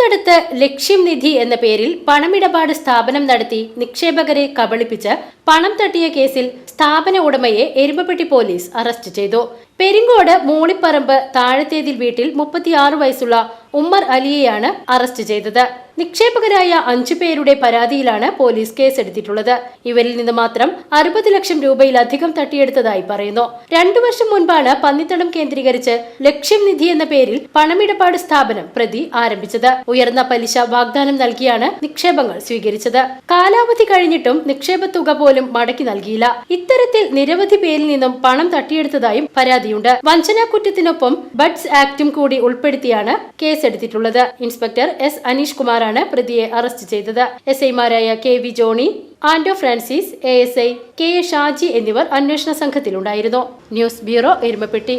പന്നിത്തടുത്ത് ലക്ഷ്യം നിധി എന്ന പേരിൽ പണമിടപാട് സ്ഥാപനം നടത്തി നിക്ഷേപകരെ കബളിപ്പിച്ച് പണം തട്ടിയ കേസിൽ സ്ഥാപന ഉടമയെ എരുമപ്പെട്ടി പോലീസ് അറസ്റ്റ് ചെയ്തു. പെരിങ്കോട് മൂളിപ്പറമ്പ് താഴത്തേതിൽ വീട്ടിൽ മുപ്പത്തിയാറ് വയസ്സുള്ള ഉമ്മർ അലിയെയാണ് അറസ്റ്റ് ചെയ്തത്. നിക്ഷേപകരായ അഞ്ചു പേരുടെ പരാതിയിലാണ് പോലീസ് കേസെടുത്തിട്ടുള്ളത്. ഇവരിൽ നിന്ന് മാത്രം അറുപത് ലക്ഷം രൂപയിലധികം തട്ടിയെടുത്തതായി പറയുന്നു. രണ്ടു വർഷം മുൻപാണ് പന്നിത്തടം കേന്ദ്രീകരിച്ച് ലക്ഷ്യം നിധി എന്ന പേരിൽ പണമിടപാട് സ്ഥാപനം പ്രതി ആരംഭിച്ചത്. ഉയർന്ന പലിശ വാഗ്ദാനം നൽകിയാണ് നിക്ഷേപങ്ങൾ സ്വീകരിച്ചത്. കാലാവധി കഴിഞ്ഞിട്ടും നിക്ഷേപ തുക പോലും മടക്കി നൽകിയില്ല. ഇത്തരത്തിൽ നിരവധി പേരിൽ നിന്നും പണം തട്ടിയെടുത്തതായും പരാതിയുണ്ട്. വഞ്ചനാ കുറ്റത്തിനൊപ്പം ബഡ്സ് ആക്ടും കൂടി ഉൾപ്പെടുത്തിയാണ് കേസെടുത്തിട്ടുള്ളത്. ഇൻസ്പെക്ടർ എസ് അനീഷ് കുമാറാണ് പ്രതിയെ അറസ്റ്റ് ചെയ്തത്. എസ് ഐമാരായ K V Johny Anto Francis A S I K A Shaji എന്നിവർ അന്വേഷണ സംഘത്തിലുണ്ടായിരുന്നു. News bureau Erumapetty.